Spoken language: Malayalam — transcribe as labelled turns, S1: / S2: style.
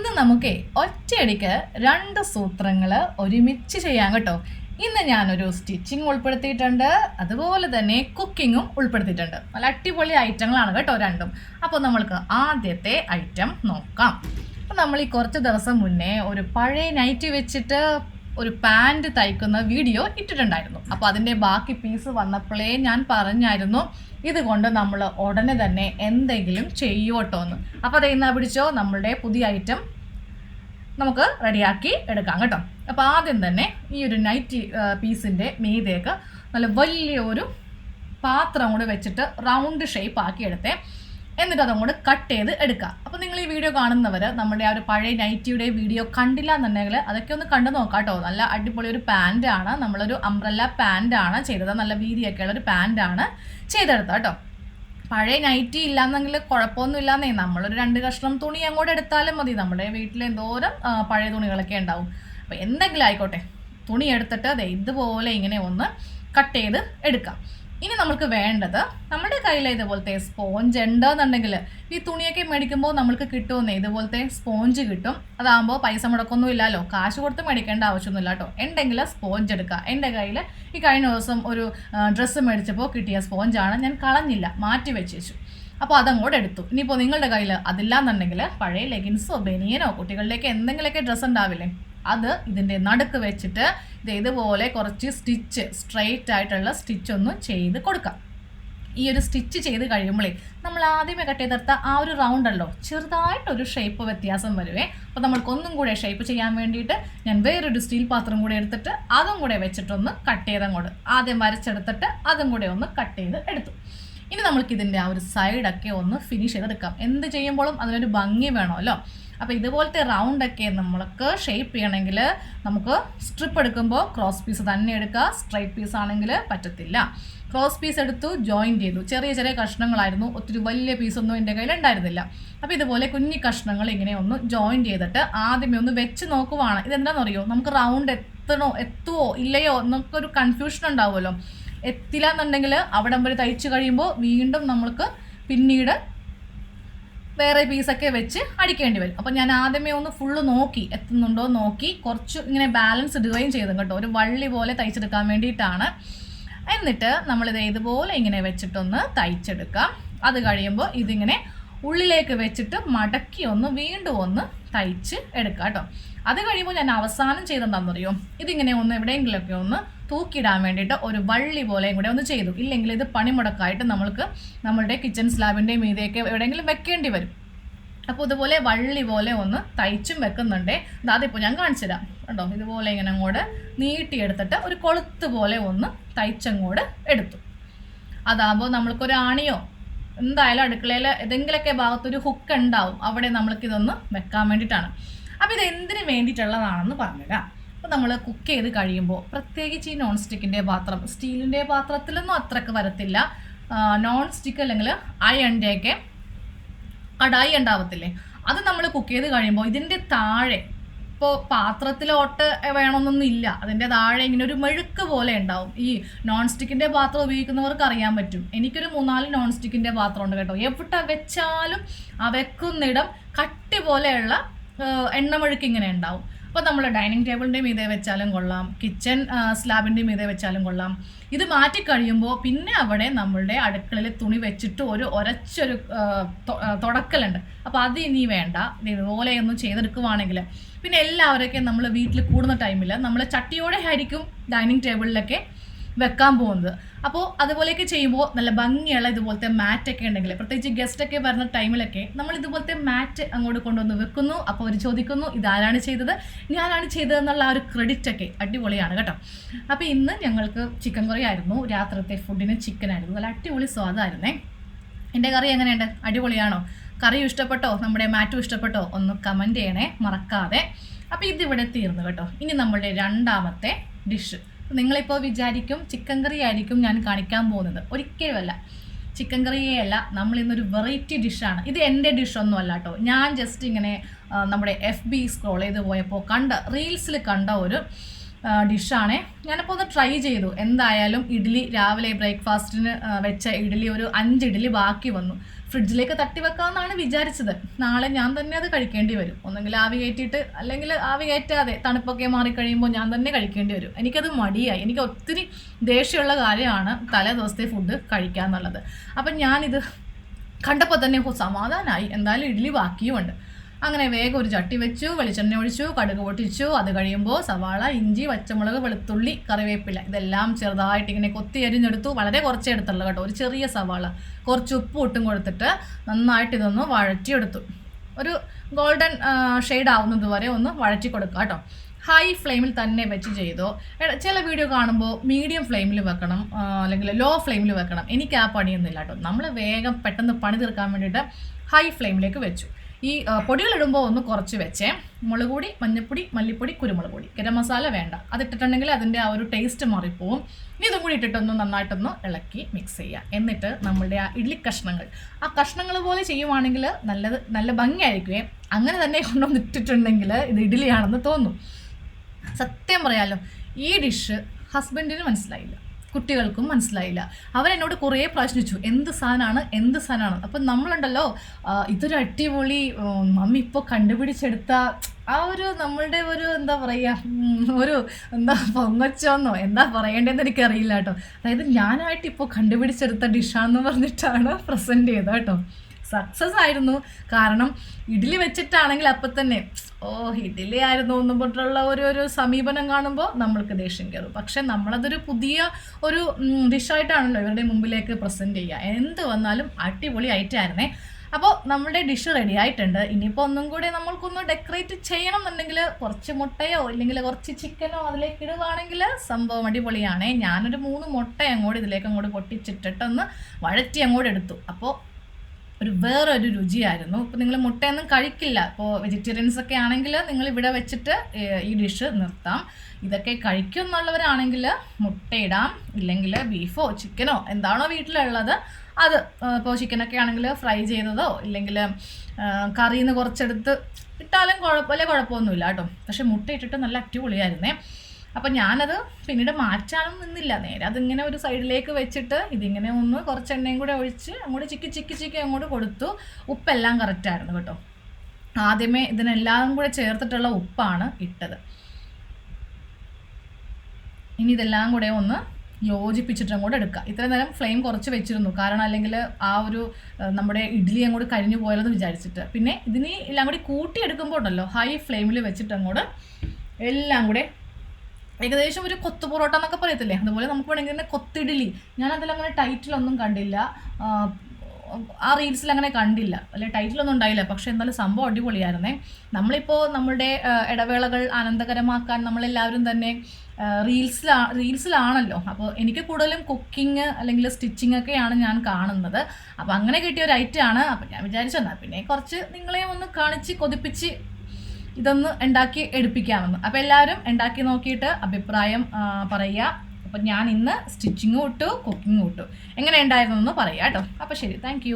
S1: ഇന്ന് നമുക്ക് ഒറ്റയടിക്ക് രണ്ട് സൂത്രങ്ങൾ ഒരുമിച്ച് ചെയ്യാം കേട്ടോ. ഇന്ന് ഞാനൊരു സ്റ്റിച്ചിങ് ഉൾപ്പെടുത്തിയിട്ടുണ്ട് അതുപോലെ തന്നെ കുക്കിങ്ങും ഉൾപ്പെടുത്തിയിട്ടുണ്ട്. നല്ല അടിപൊളി ഐറ്റങ്ങളാണ് കേട്ടോ രണ്ടും. അപ്പോൾ നമ്മൾക്ക് ആദ്യത്തെ ഐറ്റം നോക്കാം. അപ്പോൾ നമ്മൾ ഈ കുറച്ച് ദിവസം മുന്നേ ഒരു പഴയ നൈറ്റ് വെച്ചിട്ട് ഒരു പാന്റ് തയ്ക്കുന്ന വീഡിയോ ഇട്ടിട്ടുണ്ടായിരുന്നു. അപ്പോൾ അതിന്റെ ബാക്കി പീസ് വന്നപ്പോഴേ ഞാൻ പറഞ്ഞായിരുന്നു ഇതുകൊണ്ട് നമ്മൾ ഉടനെ തന്നെ എന്തെങ്കിലും ചെയ്യോട്ടോ എന്ന് അപ്പോൾ അത് പിടിച്ചോ നമ്മളുടെ പുതിയ ഐറ്റം നമുക്ക് റെഡിയാക്കി എടുക്കാം കേട്ടോ. അപ്പോൾ ആദ്യം തന്നെ ഈ ഒരു നൈറ്റ് പീസിന്റെ മീതേക്ക് നല്ല വലിയ ഒരു പാത്രം കൂടെ വെച്ചിട്ട് റൗണ്ട് ഷേപ്പ് ആക്കി എടുത്തേ. എന്നിട്ട് അതങ്ങോട്ട് കട്ട് ചെയ്ത് എടുക്കുക അപ്പോൾ നിങ്ങൾ ഈ വീഡിയോ കാണുന്നവർ നമ്മുടെ ആ ഒരു പഴയ നൈറ്റിയുടെ വീഡിയോ കണ്ടില്ല എന്നുണ്ടെങ്കിൽ അതൊക്കെ ഒന്ന് കണ്ടു നോക്കാം കേട്ടോ നല്ല അടിപൊളി ഒരു പാന്റാണ് നമ്മളൊരു അംബ്രല്ല ആണ് ചെയ്തത്. നല്ല വീതിയൊക്കെ ഉള്ളൊരു ഒരു ആണ് ചെയ്തെടുത്തത് കേട്ടോ. പഴയ നൈറ്റി ഇല്ലാന്നെങ്കിൽ കുഴപ്പമൊന്നും ഇല്ലാന്നേ. നമ്മളൊരു രണ്ട് കഷ്ണം തുണി അങ്ങോട്ട് എടുത്താലും മതി. നമ്മുടെ വീട്ടിൽ എന്തോരം പഴയ തുണികളൊക്കെ ഉണ്ടാവും. അപ്പോൾ എന്തെങ്കിലും ആയിക്കോട്ടെ. തുണി എടുത്തിട്ട് ദേ ഇതുപോലെ ഇങ്ങനെ ഒന്ന് കട്ട് ചെയ്ത് എടുക്കാം. ഇനി നമുക്ക് വേണ്ടത് നമ്മുടെ കയ്യിൽ ഇതുപോലത്തെ സ്പോഞ്ച് ഉണ്ടെന്നുണ്ടെങ്കിൽ ഈ തുണിയൊക്കെ മേടിക്കുമ്പോൾ നമുക്ക് കിട്ടുമെന്നേ. ഇതുപോലത്തെ സ്പോഞ്ച് കിട്ടും. അതാകുമ്പോൾ പൈസ മുടക്കൊന്നും ഇല്ലല്ലോ കാശ് കൊടുത്ത് മേടിക്കേണ്ട ആവശ്യമൊന്നുമില്ല കേട്ടോ. ഉണ്ടെങ്കിൽ സ്പോഞ്ച് എടുക്കുക. എന്റെ കയ്യിൽ ഈ കഴിഞ്ഞ ദിവസം ഒരു ഡ്രസ്സ് മേടിച്ചപ്പോൾ കിട്ടിയ സ്പോഞ്ചാണ് ഞാൻ കളഞ്ഞില്ല. മാറ്റി വെച്ച് വെച്ചു അപ്പോൾ അതങ്ങോട്ട് എടുത്തു. ഇനിയിപ്പോൾ നിങ്ങളുടെ കയ്യിൽ അതില്ലാന്നുണ്ടെങ്കിൽ പഴയ ലെഗിൻസോ ബനിയനോ കുട്ടികളിലേക്ക് എന്തെങ്കിലുമൊക്കെ ഡ്രസ്സ് ഉണ്ടാവില്ലേ? അത് ഇതിന്റെ നടുക്ക് വെച്ചിട്ട് ഇത് ഇതുപോലെ കുറച്ച് സ്റ്റിച്ച് സ്ട്രെയിറ്റ് ആയിട്ടുള്ള സ്റ്റിച്ച് ഒന്ന് ചെയ്ത് കൊടുക്കാം. ഈ ഒരു സ്റ്റിച്ച് ചെയ്ത് കഴിയുമ്പോഴേ നമ്മൾ ആദ്യമേ കട്ട് ചെയ്തെടുത്ത ആ ഒരു റൗണ്ട് അല്ലോ ചെറുതായിട്ടൊരു ഷേപ്പ് വ്യത്യാസം വരുവേ. അപ്പോൾ നമ്മൾക്കൊന്നും കൂടെ ഷേപ്പ് ചെയ്യാൻ വേണ്ടിയിട്ട് ഞാൻ വേറൊരു സ്റ്റീൽ പാത്രം കൂടെ എടുത്തിട്ട് അതും കൂടെ വെച്ചിട്ടൊന്ന് കട്ട് ചെയ്തങ്ങോട്ട്. ആദ്യം വരച്ചെടുത്തിട്ട് അതും കൂടെ ഒന്ന് കട്ട് ചെയ്ത് എടുത്തു. ഇനി നമ്മൾക്ക് ഇതിന്റെ ആ ഒരു സൈഡൊക്കെ ഒന്ന് ഫിനിഷ് ചെയ്തെടുക്കാം. എന്ത് ചെയ്യുമ്പോഴും അതിനൊരു ഭംഗി വേണമല്ലോ. അപ്പോൾ ഇതുപോലത്തെ റൗണ്ടൊക്കെ നമ്മൾക്ക് ഷേപ്പ് ചെയ്യണമെങ്കിൽ നമുക്ക് സ്ട്രിപ്പ് എടുക്കുമ്പോൾ ക്രോസ് പീസ് തന്നെ എടുക്കുക. സ്ട്രൈറ്റ് പീസ് ആണെങ്കിൽ പറ്റത്തില്ല. ക്രോസ് പീസ് എടുത്തു ജോയിൻ ചെയ്തു. ചെറിയ ചെറിയ കഷ്ണങ്ങളായിരുന്നു. ഒത്തിരി വലിയ പീസൊന്നും എന്റെ കയ്യിൽ ഉണ്ടായിരുന്നില്ല. അപ്പോൾ ഇതുപോലെ കുഞ്ഞി കഷ്ണങ്ങൾ ഇങ്ങനെ ഒന്ന് ജോയിൻ ചെയ്തിട്ട് ആദ്യമേ ഒന്ന് വെച്ച് നോക്കുവാണ്. ഇതെന്താണെന്ന് അറിയോ? നമുക്ക് റൗണ്ട് എത്തണോ എത്തുവോ ഇല്ലയോ എന്നൊക്കെ ഒരു കൺഫ്യൂഷൻ ഉണ്ടാവുമല്ലോ. എത്തില്ല എന്നുണ്ടെങ്കിൽ അവിടെ വരെ തയ്ച്ചു കഴിയുമ്പോൾ വീണ്ടും നമ്മൾക്ക് പിന്നീട് വേറെ പീസൊക്കെ വെച്ച് അടിക്കേണ്ടി വരും. അപ്പം ഞാൻ ആദ്യമേ ഒന്ന് ഫുള്ള് നോക്കി എത്തുന്നുണ്ടോ നോക്കി കുറച്ച് ഇങ്ങനെ ബാലൻസ് ഇടുകയും ചെയ്തു കേട്ടോ. ഒരു വള്ളി പോലെ തയ്ച്ചെടുക്കാൻ വേണ്ടിയിട്ടാണ്. എന്നിട്ട് നമ്മളിത് ഇതുപോലെ ഇങ്ങനെ വെച്ചിട്ടൊന്ന് തയ്ച്ചെടുക്കാം. അത് കഴിയുമ്പോൾ ഇതിങ്ങനെ ഉള്ളിലേക്ക് വെച്ചിട്ട് മടക്കി ഒന്ന് വീണ്ടും ഒന്ന് തയ്ച്ച് എടുക്കാം കേട്ടോ. അത് കഴിയുമ്പോൾ ഞാൻ അവസാനം ചെയ്തെന്താണെന്നറിയോ ഇതിങ്ങനെ ഒന്ന് എവിടെയെങ്കിലുമൊക്കെ ഒന്ന് തൂക്കിയിടാൻ വേണ്ടിയിട്ട് ഒരു വള്ളി പോലെയും കൂടെ ഒന്ന് ചെയ്തു. ഇല്ലെങ്കിൽ ഇത് പണിമുടക്കായിട്ട് നമ്മൾക്ക് നമ്മളുടെ കിച്ചൺ സ്ലാബിന്റെ മീതെയൊക്കെ എവിടെയെങ്കിലും വെക്കേണ്ടി വരും. അപ്പോൾ ഇതുപോലെ വള്ളി പോലെ ഒന്ന് തയ്ച്ചും വെക്കുന്നുണ്ടേ. അതിപ്പോൾ ഞാൻ കാണിച്ചു തരാം. കേട്ടോ ഇതുപോലെ ഇങ്ങനെ അങ്ങോട്ട് നീട്ടിയെടുത്തിട്ട് ഒരു കൊളുത്ത് പോലെ ഒന്ന് തയ്ച്ചങ്ങോട്ട് എടുത്തു. അതാകുമ്പോൾ നമ്മൾക്കൊരു ആണിയോ എന്തായാലും അടുക്കളയിൽ ഏതെങ്കിലുമൊക്കെ ഭാഗത്തൊരു ഹുക്ക് ഉണ്ടാവും. അവിടെ നമ്മൾക്കിതൊന്ന് വെക്കാൻ വേണ്ടിയിട്ടാണ്. അപ്പോൾ ഇത് എന്തിനു വേണ്ടിയിട്ടുള്ളതാണെന്ന് പറഞ്ഞുതരാം. അപ്പോൾ നമ്മൾ കുക്ക് ചെയ്ത് കഴിയുമ്പോൾ പ്രത്യേകിച്ച് ഈ നോൺ സ്റ്റിക്കിന്റെ പാത്രം സ്റ്റീലിന്റെ പാത്രത്തിലൊന്നും അത്രയ്ക്ക് വരത്തില്ല. നോൺ സ്റ്റിക്ക് അല്ലെങ്കിൽ അയണിന്റെയൊക്കെ കടായി ഉണ്ടാവത്തില്ലേ? അത് നമ്മൾ കുക്ക് ചെയ്ത് കഴിയുമ്പോൾ ഇതിന്റെ താഴെ ഇപ്പോൾ പാത്രത്തിലോട്ട് വേണമെന്നൊന്നും ഇല്ല. അതിന്റെ താഴെ ഇങ്ങനെ ഒരു മെഴുക്ക് പോലെ ഉണ്ടാവും. ഈ നോൺ സ്റ്റിക്കിന്റെ പാത്രം ഉപയോഗിക്കുന്നവർക്ക് അറിയാൻ പറ്റും. എനിക്കൊരു മൂന്നാൽ നോൺ സ്റ്റിക്കിന്റെ പാത്രം ഉണ്ട് കേട്ടോ. എവിടെ വെച്ചാലും ആ വെക്കുന്നിടം കട്ടി പോലെയുള്ള എണ്ണമെഴുക്ക് ഇങ്ങനെ ഉണ്ടാവും. അപ്പോൾ നമ്മൾ ഡൈനിങ് ടേബിളിന്റെ മീതെ വെച്ചാലും കൊള്ളാം കിച്ചൺ സ്ലാബിന്റെ മീതെ വെച്ചാലും കൊള്ളാം. ഇത് മാറ്റി കഴിയുമ്പോൾ പിന്നെ അവിടെ നമ്മളുടെ അടുക്കളയിൽ തുണി വെച്ചിട്ട് ഒരു ഒരച്ചൊരു തുടക്കലുണ്ട്. അപ്പോൾ അത് ഇനി വേണ്ട. ഇതുപോലെ ഒന്നും ചെയ്തെടുക്കുവാണെങ്കിൽ പിന്നെ എല്ലാവരൊക്കെ നമ്മൾ വീട്ടിൽ കൂടുന്ന ടൈമിൽ നമ്മൾ ചട്ടിയോടെ ആയിരിക്കും ഡൈനിങ് ടേബിളിലൊക്കെ വെക്കാൻ പോകുന്നത്. അപ്പോൾ അതുപോലെയൊക്കെ ചെയ്യുമ്പോൾ നല്ല ഭംഗിയുള്ള ഇതുപോലത്തെ മാറ്റൊക്കെ ഉണ്ടെങ്കിൽ പ്രത്യേകിച്ച് ഗസ്റ്റൊക്കെ വരുന്ന ടൈമിലൊക്കെ നമ്മൾ ഇതുപോലത്തെ മാറ്റ് അങ്ങോട്ട് കൊണ്ടുവന്ന് വെക്കുന്നു. അപ്പോൾ അവർ ചോദിക്കുന്നു ഇതാരാണ് ചെയ്തത്? ഞാനാണ് ചെയ്തതെന്നുള്ള ആ ഒരു ക്രെഡിറ്റ് ഒക്കെ അടിപൊളിയാണ് കേട്ടോ. അപ്പോൾ ഇന്ന് ഞങ്ങൾക്ക് ചിക്കൻ കറി ആയിരുന്നു. രാത്രിത്തെ ഫുഡിന് ചിക്കൻ ആയിരുന്നു. നല്ല അടിപൊളി സ്വാദമായിരുന്നേ എന്റെ കറി എങ്ങനെയുണ്ട്? അടിപൊളിയാണോ? കറിയും ഇഷ്ടപ്പെട്ടോ? നമ്മുടെ മാറ്റും ഇഷ്ടപ്പെട്ടോ? ഒന്ന് കമന്റ് ചെയ്യണേ. മറക്കാതെ. അപ്പോൾ ഇതിവിടെ തീർന്നു കേട്ടോ. ഇനി നമ്മളുടെ രണ്ടാമത്തെ ഡിഷ് നിങ്ങളിപ്പോൾ വിചാരിക്കും ചിക്കൻ കറി ആയിരിക്കും ഞാൻ കാണിക്കാൻ പോകുന്നത്. ഒരിക്കലുമല്ല. ചിക്കൻ കറിയേ അല്ല നമ്മൾ ഇന്നൊരു വെറൈറ്റി ഡിഷാണ് ഇത് എന്റെ ഡിഷൊന്നും അല്ല കേട്ടോ. ഞാൻ ജസ്റ്റ് ഇങ്ങനെ നമ്മുടെ എഫ് ബി സ്ക്രോൾ ചെയ്ത് പോയപ്പോൾ കണ്ട റീൽസിൽ കണ്ട ഒരു ഡിഷാണ്. ഞാനിപ്പോൾ ഒന്ന് ട്രൈ ചെയ്തു. എന്തായാലും ഇഡ്ഡലി രാവിലെ ബ്രേക്ക്ഫാസ്റ്റിന് വെച്ച ഇഡ്ഡലി ഒരു അഞ്ച് ഇഡ്ഡലി ബാക്കി വന്നു. ഫ്രിഡ്ജിലേക്ക് തട്ടി വെക്കാമെന്നാണ് വിചാരിച്ചത്. നാളെ ഞാൻ തന്നെ അത് കഴിക്കേണ്ടി വരും. ഒന്നെങ്കിൽ ആവി കയറ്റിയിട്ട് അല്ലെങ്കിൽ ആവി കയറ്റാതെ തണുപ്പൊക്കെ മാറിക്കഴിയുമ്പോൾ ഞാൻ തന്നെ കഴിക്കേണ്ടി വരും. എനിക്കത് മടിയായി. എനിക്ക് ഒത്തിരി ദേഷ്യമുള്ള കാര്യമാണ് തലേ ദിവസത്തെ ഫുഡ് കഴിക്കുക എന്നുള്ളത് അപ്പം ഞാനിത് കണ്ടപ്പോൾ തന്നെ സമാധാനമായി എന്തായാലും ഇഡ്ഡലി ബാക്കിയുമുണ്ട്. അങ്ങനെ വേഗം ഒരു ചട്ടി വെച്ചു വെളിച്ചെണ്ണ ഒഴിച്ചു കടുക് പൊട്ടിച്ചു. അത് കഴിയുമ്പോൾ സവാള ഇഞ്ചി പച്ചമുളക് വെളുത്തുള്ളി കറിവേപ്പില. ഇതെല്ലാം ചെറുതായിട്ട് ഇങ്ങനെ കൊത്തി അരിഞ്ഞെടുത്തു. വളരെ കുറച്ചേ എടുത്തുള്ളൂ കേട്ടോ. ഒരു ചെറിയ സവാള. കുറച്ച് ഉപ്പ് ഇട്ടും കൊടുത്തിട്ട് നന്നായിട്ട് ഇതൊന്ന് വഴറ്റിയെടുത്തു. ഒരു ഗോൾഡൻ ഷെയ്ഡ് ആവുന്നത് വരെ ഒന്ന് വഴറ്റി കൊടുക്കുക കേട്ടോ. ഹൈ ഫ്ലെയിമിൽ തന്നെ വെച്ച് ചെയ്തോ. ചില വീഡിയോ കാണുമ്പോൾ മീഡിയം ഫ്ലെയിമിൽ വെക്കണം അല്ലെങ്കിൽ ലോ ഫ്ലെയിമിൽ വെക്കണം. എനിക്ക് ആ പണിയൊന്നുമില്ല കേട്ടോ. നമ്മൾ വേഗം പെട്ടെന്ന് പണി തീർക്കാൻ വേണ്ടിയിട്ട് ഹൈ ഫ്ലെയിമിലേക്ക് വെച്ചു. ഈ പൊടികളിടുമ്പോൾ ഒന്ന് കുറച്ച് വെച്ചേ. മുളക് പൊടി മഞ്ഞൾപ്പൊടി മല്ലിപ്പൊടി കുരുമുളക് പൊടി ഗരം മസാല വേണ്ട. അതിട്ടിട്ടുണ്ടെങ്കിൽ അതിന്റെ ആ ഒരു ടേസ്റ്റ് മാറിപ്പോവും. ഇനി ഇതും കൂടി ഇട്ടിട്ടൊന്ന് നന്നായിട്ടൊന്ന് ഇളക്കി മിക്സ് ചെയ്യുക എന്നിട്ട് നമ്മുടെ ആ ഇഡ്ലി കഷ്ണങ്ങൾ. ആ കഷ്ണങ്ങൾ പോലെ ചെയ്യുവാണെങ്കിൽ നല്ലത് നല്ല ഭംഗിയായിരിക്കുമേ അങ്ങനെ തന്നെ കൊണ്ടുവന്ന് ഇട്ടിട്ടുണ്ടെങ്കിൽ ഇത് ഇഡ്ഡലിയാണെന്ന് തോന്നും. സത്യം പറയാലോ ഈ ഡിഷ് ഹസ്ബൻഡിന് മനസ്സിലായില്ല. കുട്ടികൾക്കും മനസ്സിലായില്ല. അവരെന്നോട് കുറേ പ്രശ്നിച്ചു. എന്ത് സാധനമാണ് എന്ത് സാധനമാണ് അപ്പം നമ്മളുണ്ടല്ലോ ഇതൊരു അടിപൊളി മമ്മി ഇപ്പോൾ കണ്ടുപിടിച്ചെടുത്ത ആ ഒരു നമ്മളുടെ ഒരു എന്താ പറയുക ഒരു എന്താ പൊങ്ങച്ചോന്നോ? എന്താ പറയേണ്ടതെന്ന് എനിക്കറിയില്ല കേട്ടോ. അതായത് ഞാനായിട്ട് ഇപ്പോൾ കണ്ടുപിടിച്ചെടുത്ത ഡിഷാന്ന് പറഞ്ഞിട്ടാണ് പ്രസന്റ് ചെയ്തത് കേട്ടോ. സക്സസ് ആയിരുന്നു. കാരണം ഇഡ്ഡലി വെച്ചിട്ടാണെങ്കിൽ അപ്പം തന്നെ ഓ ഇഡ്ഡലി ആയിരുന്നു ഒന്നും പറഞ്ഞിട്ടുള്ള ഒരു ഒരു സമീപനം കാണുമ്പോൾ നമ്മൾക്ക് ദേഷ്യം കയറും. പക്ഷെ നമ്മളതൊരു പുതിയ ഒരു ഡിഷായിട്ടാണല്ലോ ഇവരുടെ മുമ്പിലേക്ക് പ്രസന്റ് ചെയ്യുക. എന്ത് വന്നാലും അടിപൊളി ആയിട്ടായിരുന്നേ അപ്പോൾ നമ്മുടെ ഡിഷ് റെഡി ആയിട്ടുണ്ട്. ഇനിയിപ്പോൾ ഒന്നും കൂടി നമ്മൾക്കൊന്ന് ഡെക്കറേറ്റ് ചെയ്യണം എന്നുണ്ടെങ്കിൽ കുറച്ച് മുട്ടയോ അല്ലെങ്കിൽ കുറച്ച് ചിക്കനോ അതിലേക്ക് ഇടുവാണെങ്കിൽ സംഭവം അടിപൊളിയാണേ. ഞാനൊരു മൂന്ന് മുട്ട അങ്ങോട്ട് ഇതിലേക്ക് അങ്ങോട്ട് പൊട്ടിച്ചിട്ടിട്ടൊന്ന് വഴറ്റി അങ്ങോട്ട് എടുത്തു. അപ്പോൾ ഒരു വേറൊരു രുചിയായിരുന്നു. ഇപ്പോൾ നിങ്ങൾ മുട്ടയൊന്നും കഴിക്കില്ല. ഇപ്പോൾ വെജിറ്റേറിയൻസ് ഒക്കെ ആണെങ്കിൽ നിങ്ങൾ ഇവിടെ വെച്ചിട്ട് ഈ ഡിഷ് നിർത്താം. ഇതൊക്കെ കഴിക്കും എന്നുള്ളവരാണെങ്കിൽ മുട്ടയിടാം. ഇല്ലെങ്കിൽ ബീഫോ ചിക്കനോ എന്താണോ വീട്ടിലുള്ളത് അത് ഇപ്പോൾ ചിക്കനൊക്കെ ആണെങ്കിൽ ഫ്രൈ ചെയ്തതോ ഇല്ലെങ്കിൽ കറിയിൽ നിന്ന് കുറച്ചെടുത്ത് ഇട്ടാലും കുഴപ്പമില്ല കുഴപ്പമൊന്നുമില്ല കേട്ടോ. പക്ഷെ മുട്ട ഇട്ടിട്ട് നല്ല അടിപൊളിയായിരുന്നേ. അപ്പം ഞാനത് പിന്നീട് മാറ്റാനും നിന്നില്ല. നേരെ അതിങ്ങനെ ഒരു സൈഡിലേക്ക് വെച്ചിട്ട് ഇതിങ്ങനെ ഒന്ന് കുറച്ച് എണ്ണയും കൂടെ ഒഴിച്ച് അങ്ങോട്ട് ചിക്കി ചിക്കി ചിക്കി അങ്ങോട്ട് കൊടുത്തു. ഉപ്പെല്ലാം കറക്റ്റായിരുന്നു കേട്ടോ. ആദ്യമേ ഇതിനെല്ലാം കൂടെ ചേർത്തിട്ടുള്ള ഉപ്പാണ് ഇട്ടത്. ഇനി ഇതെല്ലാം കൂടെ ഒന്ന് യോജിപ്പിച്ചിട്ട് അങ്ങോട്ട് എടുക്കുക ഇത്രയും നേരം ഫ്ലെയിം കുറച്ച് വെച്ചിരുന്നു. കാരണം അല്ലെങ്കിൽ ആ ഒരു നമ്മുടെ ഇഡ്ഡലി അങ്ങോട്ട് കരിഞ്ഞു പോയാലെന്ന് വിചാരിച്ചിട്ട്. പിന്നെ ഇതിന് എല്ലാം കൂടി കൂട്ടിയെടുക്കുമ്പോൾ ഉണ്ടല്ലോ ഹൈ ഫ്ലെയിമിൽ വെച്ചിട്ട് അങ്ങോട്ട് എല്ലാം കൂടെ ഏകദേശം ഒരു കൊത്തു പൊറോട്ട എന്നൊക്കെ പറയത്തില്ലേ? അതുപോലെ നമുക്ക് വേണമെങ്കിൽ തന്നെ കൊത്തിഡലി. ഞാൻ അതിലങ്ങനെ ടൈറ്റിലൊന്നും കണ്ടില്ല. ആ, റീൽസിൽ അങ്ങനെ കണ്ടില്ല. അല്ലെ ടൈറ്റിലൊന്നും ഉണ്ടായില്ല. പക്ഷെ എന്നാലും സംഭവം അടിപൊളിയായിരുന്നേ. നമ്മളിപ്പോൾ നമ്മുടെ ഇടവേളകൾ ആനന്ദകരമാക്കാൻ നമ്മളെല്ലാവരും തന്നെ റീൽസിലാ റീൽസിലാണല്ലോ. അപ്പോൾ എനിക്ക് കൂടുതലും കുക്കിംഗ് അല്ലെങ്കിൽ സ്റ്റിച്ചിങ് ഒക്കെയാണ് ഞാൻ കാണുന്നത്. അപ്പോൾ അങ്ങനെ കിട്ടിയ ഒരു ഐറ്റമാണ് അപ്പോൾ ഞാൻ വിചാരിച്ചു എന്നാൽ പിന്നെ കുറച്ച് നിങ്ങളെയും ഒന്ന് കാണിച്ച് കൊതിപ്പിച്ച് ഇതൊന്ന് ഉണ്ടാക്കി എടുപ്പിക്കാമെന്ന്. അപ്പോൾ എല്ലാവരും ഉണ്ടാക്കി നോക്കിയിട്ട് അഭിപ്രായം പറയുക. അപ്പം ഞാൻ ഇന്ന് സ്റ്റിച്ചിങ്ങും ഇട്ടു കുക്കിങ്ങും ഇട്ടു. എങ്ങനെ ഉണ്ടായിരുന്നു എന്ന് പറയാം കേട്ടോ. അപ്പോൾ ശരി താങ്ക്